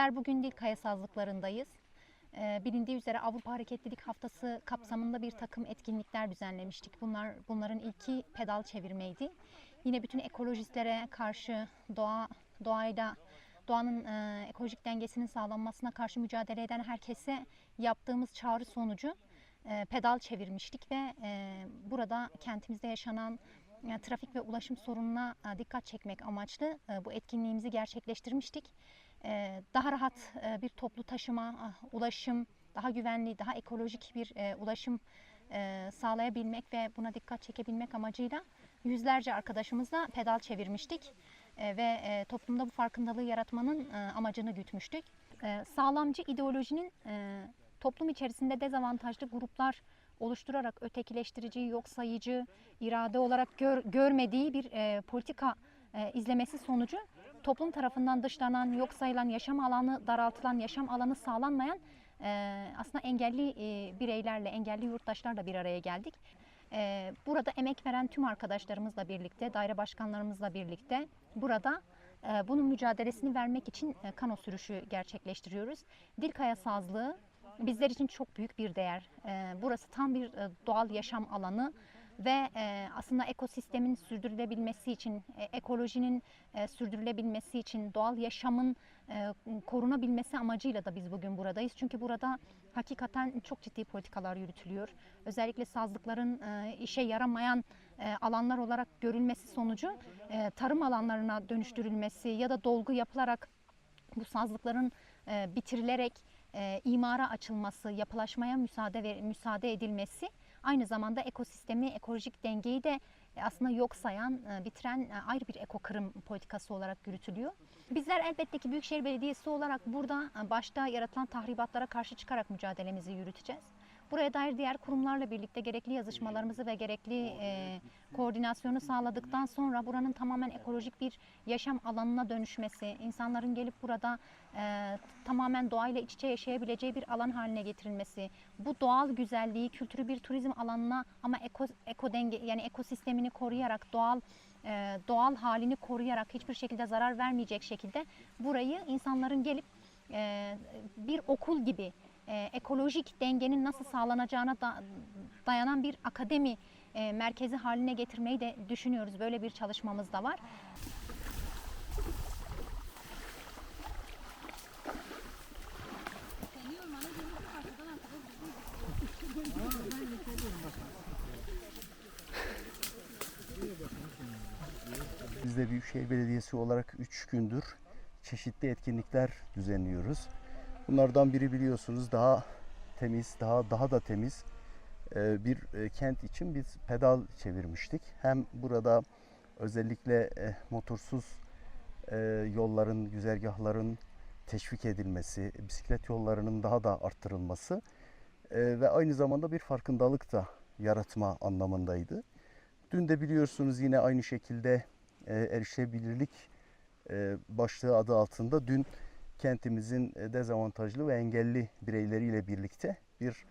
Bizler bugün dil kaya sazlıklarındayız. Ee, bilindiği üzere Avrupa Hareketlilik Haftası kapsamında bir takım etkinlikler düzenlemiştik. Bunlar bunların ilki pedal çevirmeydi. Yine bütün ekolojistlere karşı doğa doğayla doğanın e, ekolojik dengesinin sağlanmasına karşı mücadele eden herkese yaptığımız çağrı sonucu e, pedal çevirmiştik ve e, burada kentimizde yaşanan e, trafik ve ulaşım sorununa e, dikkat çekmek amaçlı e, bu etkinliğimizi gerçekleştirmiştik. E, Daha rahat e, bir toplu taşıma, ulaşım, daha güvenli, daha ekolojik bir e, ulaşım e, sağlayabilmek ve buna dikkat çekebilmek amacıyla yüzlerce arkadaşımızla pedal çevirmiştik ve toplumda bu farkındalığı yaratmanın amacını gütmüştük. Sağlamcı ideolojinin toplum içerisinde dezavantajlı gruplar oluşturarak ötekileştirici, yok sayıcı, irade olarak gör- görmediği bir politika izlemesi sonucu toplum tarafından dışlanan, yok sayılan, yaşam alanı daraltılan, yaşam alanı sağlanmayan e, aslında engelli e, bireylerle, engelli yurttaşlarla bir araya geldik. E, burada emek veren tüm arkadaşlarımızla birlikte, daire başkanlarımızla birlikte burada e, bunun mücadelesini vermek için e, kano sürüşü gerçekleştiriyoruz. Dilkaya sazlığı bizler için çok büyük bir değer. E, burası tam bir e, doğal yaşam alanı ve e, aslında ekosistemin sürdürülebilmesi için, e, ekolojinin e, sürdürülebilmesi için, doğal yaşamın korunabilmesi amacıyla da biz bugün buradayız. Çünkü burada hakikaten çok ciddi politikalar yürütülüyor. Özellikle sazlıkların işe yaramayan alanlar olarak görülmesi sonucu tarım alanlarına dönüştürülmesi ya da dolgu yapılarak bu sazlıkların bitirilerek imara açılması, yapılaşmaya müsaade ve müsaade edilmesi aynı zamanda ekosistemi, ekolojik dengeyi de e, aslında yok sayan, e, bitiren e, ayrı bir ekokırım politikası olarak yürütülüyor. Bizler elbette ki Büyükşehir Belediyesi olarak burada başta yaratılan tahribatlara karşı çıkarak mücadelemizi yürüteceğiz. Buraya dair diğer kurumlarla birlikte gerekli yazışmalarımızı ve gerekli e, koordinasyonu sağladıktan sonra buranın tamamen ekolojik bir yaşam alanına dönüşmesi, insanların gelip burada e, tamamen doğayla iç içe yaşayabileceği bir alan haline getirilmesi, bu doğal güzelliği, kültürü bir turizm alanına ama eko, eko denge yani ekosistemini koruyarak doğal e, doğal halini koruyarak hiçbir şekilde zarar vermeyecek şekilde burayı insanların gelip e, bir okul gibi e, ekolojik dengenin nasıl sağlanacağına da- dayanan bir akademi e, merkezi haline getirmeyi de düşünüyoruz. Böyle bir çalışmamız da var. Biz de Büyükşehir Belediyesi olarak 3 gündür çeşitli etkinlikler düzenliyoruz. Bunlardan biri biliyorsunuz daha temiz, daha daha da temiz e, bir e, kent için biz pedal çevirmiştik. Hem burada özellikle e, motorsuz yolların, güzergahların teşvik edilmesi, bisiklet yollarının daha da arttırılması ve aynı zamanda bir farkındalık da yaratma anlamındaydı. Dün de biliyorsunuz yine aynı şekilde erişebilirlik başlığı adı altında dün kentimizin e, dezavantajlı ve engelli bireyleriyle birlikte bir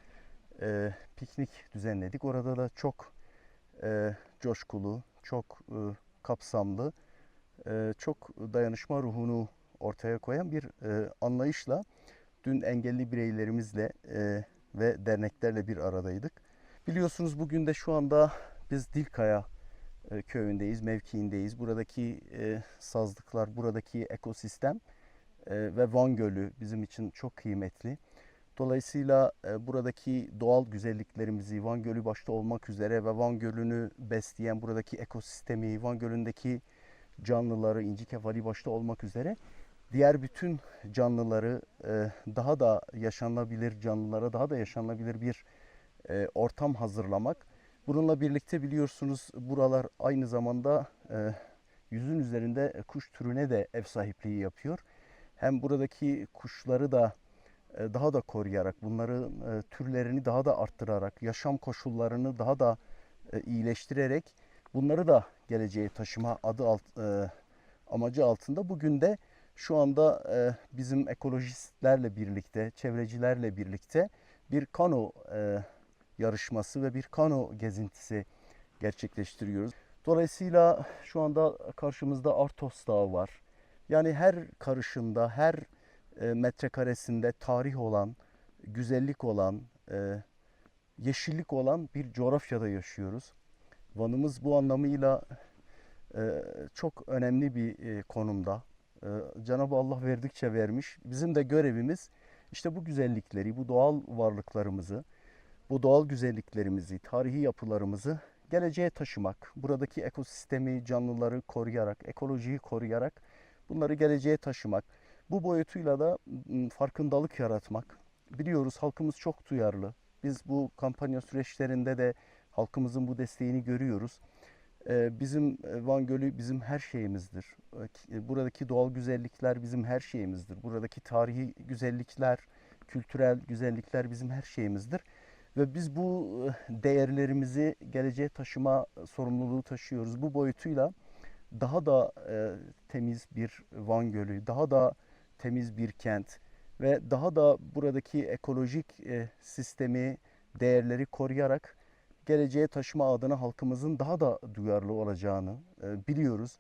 e, piknik düzenledik. Orada da çok e, coşkulu, çok e, kapsamlı, e, çok dayanışma ruhunu ortaya koyan bir e, anlayışla dün engelli bireylerimizle e, ve derneklerle bir aradaydık. Biliyorsunuz bugün de şu anda biz Dilkaya e, köyündeyiz, mevkiindeyiz. Buradaki e, sazlıklar, buradaki ekosistem ve Van Gölü bizim için çok kıymetli. Dolayısıyla e, buradaki doğal güzelliklerimizi Van Gölü başta olmak üzere ve Van Gölü'nü besleyen buradaki ekosistemi, Van Gölü'ndeki canlıları, inci kefali başta olmak üzere diğer bütün canlıları e, daha da yaşanabilir canlılara daha da yaşanabilir bir e, ortam hazırlamak. Bununla birlikte biliyorsunuz buralar aynı zamanda e, yüzün üzerinde kuş türüne de ev sahipliği yapıyor. Hem buradaki kuşları da e, daha da koruyarak, bunların e, türlerini daha da arttırarak, yaşam koşullarını daha da e, iyileştirerek bunları da geleceğe taşıma adı alt, amacı altında bugün de şu anda bizim ekolojistlerle birlikte, çevrecilerle birlikte bir kano yarışması ve bir kano gezintisi gerçekleştiriyoruz. Dolayısıyla şu anda karşımızda Artos Dağı var. Yani her karışında, her e, metrekaresinde tarih olan, güzellik olan, e, yeşillik olan bir coğrafyada yaşıyoruz. Van'ımız bu anlamıyla e, çok önemli bir e, konumda. E, Cenab-ı Allah verdikçe vermiş. Bizim de görevimiz işte bu güzellikleri, bu doğal varlıklarımızı, bu doğal güzelliklerimizi, tarihi yapılarımızı geleceğe taşımak. Buradaki ekosistemi, canlıları koruyarak, ekolojiyi koruyarak bunları geleceğe taşımak. Bu boyutuyla da farkındalık yaratmak. Biliyoruz halkımız çok duyarlı. Biz bu kampanya süreçlerinde de halkımızın bu desteğini görüyoruz. Bizim Van Gölü bizim her şeyimizdir. Ki- Buradaki doğal güzellikler bizim her şeyimizdir. Buradaki tarihi güzellikler, kültürel güzellikler bizim her şeyimizdir. Ve biz bu değerlerimizi geleceğe taşıma sorumluluğu taşıyoruz. Bu boyutuyla daha da e, temiz bir Van Gölü, daha da temiz bir kent ve daha da buradaki ekolojik e, sistemi, değerleri koruyarak geleceğe taşıma adına halkımızın daha da duyarlı olacağını e, biliyoruz.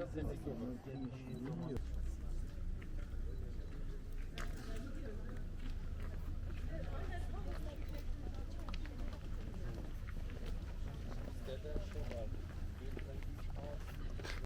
yapacağız. Dedik